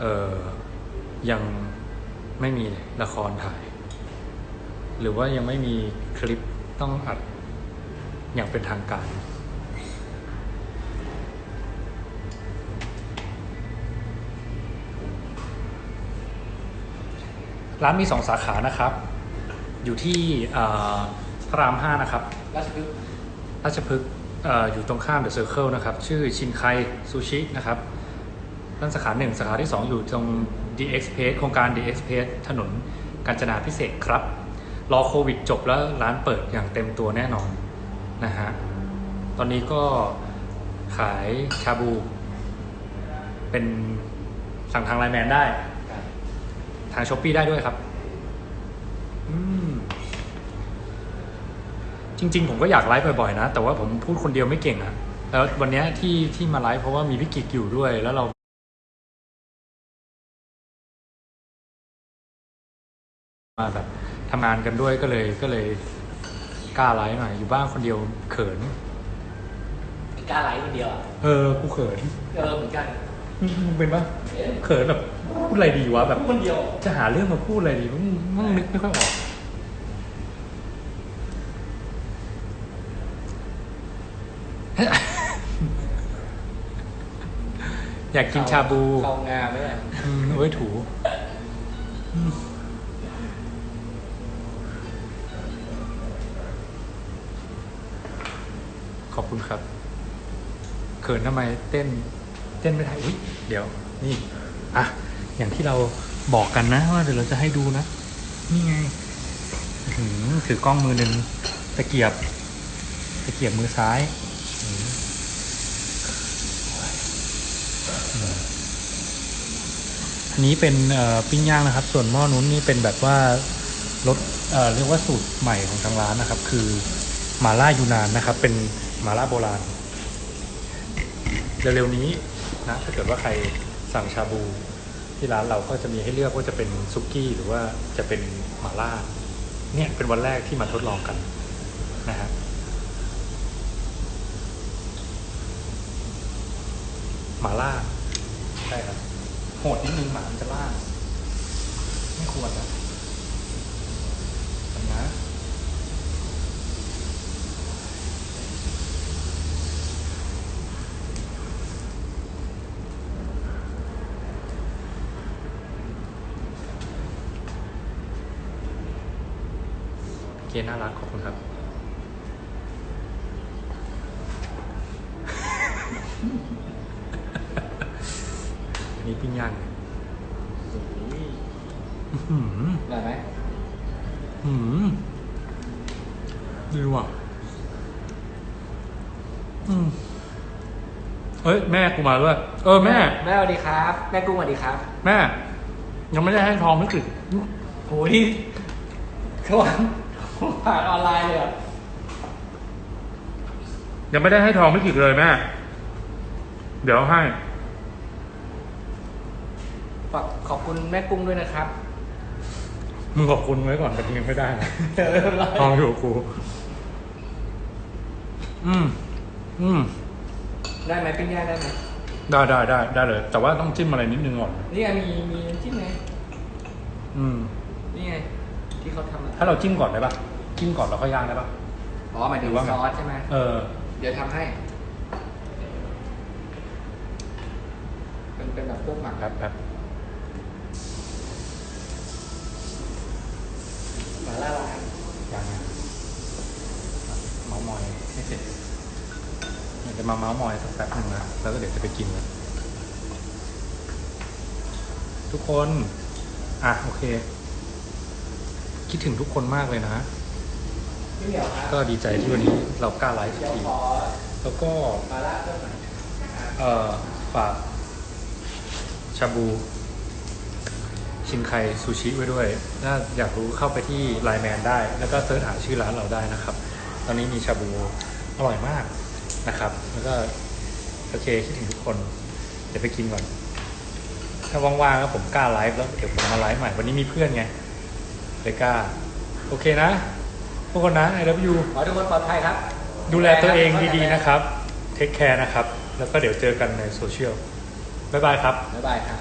เออยังไม่มีละครถ่าย หรือว่ายังไม่มีคลิปต้องอัดอย่างเป็นทางการ ร้านมีสองสาขานะครับ อยู่ที่เอ่อพระรามห้านะครับ ราชพฤกษ์ราชพฤกษ์เอ่ออยู่ตรงข้ามเดอะเซอร์เคิลนะครับ ชื่อชินไคซูชินะครับ นั่นสาขาหนึ่งสาขาที่ 2 อยู่ตรง DX p a c e โครงการ DX p a c e ถนนกาญจนาพิเศษครับ รอโควิดจบแล้วร้านเปิดอย่างเต็มตัวแน่นอนนะฮะ ตอนนี้ก็ขายชาบู เป็นสั่งทางไลน์แมนได้ ทางช้อปปีได้ด้วยครับจริง ๆ ผมก็อยากไลฟ์บ่อยๆนะ แต่ว่าผมพูดคนเดียวไม่เก่งอะแล้ววันนี้ที่ที่มาไลฟ์เพราะว่ามีพี่กิกอยู่ด้วยแล้วเรา มาแบบทำงานกันด้วยก็เลยก็เลยกล้าไลฟ์หน่อยอยู่บ้านคนเดียวเขิน กล้าไลฟ์คนเดียวอะเออกูเขินเออเหมือนกันมึงเป็นปะเอ๊ะเขินแบบพูดอะไรดีวะแบบ คนเดียวจะหาเรื่องมาพูดอะไรดีมึงมึงนึกไม่ค่อยออก อยากกินชาบู เข้างามไหมเนี่ยอืมเอาไว้ถูอืม คุณครับ เขินทำไมเต้น เต้นไม่ได้อุ้ยเดี๋ยว นี่อะอย่างที่เราบอกกันนะว่าเดี๋ยวเราจะให้ดูนะ นี่ไงถือกล้องมือหนึ่งตะเกียบ ตะเกียบมือซ้ายอันนี้เป็นปิ้งย่างนะครับ ส่วนหม้อนู้นนี่เป็นแบบว่ารสเรียกว่าสูตรใหม่ของทางร้านนะครับ คือมาล่ายูนานนะครับ เป็น มาล่าโบราณ เร็วๆนี้นะถ้าเกิดว่าใครสั่งชาบูที่ร้านเราก็จะมีให้เลือกว่าจะเป็นซุกี้หรือว่าจะเป็นมาล่าเนี่ยเป็นวันแรกที่มาทดลองกันนะฮะมาล่าใช่ครับโหดนิดนึงหมามันจะล่า ไม่ควรนะ น่ารักขอบคุณครับ อันนี้ปิ้งย่างอื้อหือได้ไหมอื้อหือดีว่ะอืมเอ้ยแม่กูมาด้วยเออแม่ แม่สวัสดีครับ แม่กุ้งสวัสดีครับ แม่ ยังไม่ได้ให้ทองไม่ถึงโหนี่เขาวาง ผ่านออนไลน์เลยเหรอยังไม่ได้ให้ทองไม่ถึงเลยแม่ เดี๋ยวให้ ฝากขอบคุณแม่กุ้งด้วยนะครับ มึงขอบคุณไว้ก่อนแต่มึงยังไม่ได้นะเออไม่เป็นไรทองอยู่กับกู อืม อืม ได้ไหมปิ้งย่างได้ไหมได้ได้ได้ได้เลย แต่ว่าต้องจิ้มอะไรนิดนึงก่อน นี่ไงมีมีน้ำจิ้มไง อืมนี่ไงที่ เขาทำอะถ้าเราจิ้มก่อนได้ปะจิ้มก่อนแล้วค่อยย่างได้ปะ อ๋อหมายถึงหรือว่าไง ซอสใช่ไหมเออ เดี๋ยวทำให้ เป็นเป็นแบบพวกหมักแป๊บแป๊บหมาล่าร้านย่างนะเมาส์มอยไม่เสร็จเดี๋ยวจะมาเมาส์มอยสักแป๊บหนึงนะแล้วก็เดี๋ยวจะไปกินแล้วทุกคน อะโอเค คิดถึงทุกคนมากเลยนะพี่เหมียวครับก็ดีใจที่วันนี้เรากล้าไลฟ์สักเดี๋ยวทีขอแล้วก็หมาล่าเพิ่มหน่อยเอ่อฝากชาบูชินไคซูชิไว้ด้วย ถ้าอยากรู้เข้าไปที่ไลน์แมนได้ แล้วก็เสิร์ชหาชื่อร้านเราได้นะครับ ตอนนี้มีชาบูอร่อยมากนะครับ แล้วก็โอเคคิดถึงทุกคน เดี๋ยวไปกินก่อน ถ้าว่างๆก็ผมกล้าไลฟ์แล้วเดี๋ยวผมมาไลฟ์ใหม่ วันนี้มีเพื่อนไง เลยกล้าโอเคนะทุกคนนะ I love you ขอให้ทุกคนปลอดภัยครับ ดูแลตัวเองดีๆนะครับ เทคแคร์นะครับ แล้วก็เดี๋ยวเจอกันในโซเชียล บ๊ายบายครับ บ๊ายบายครับ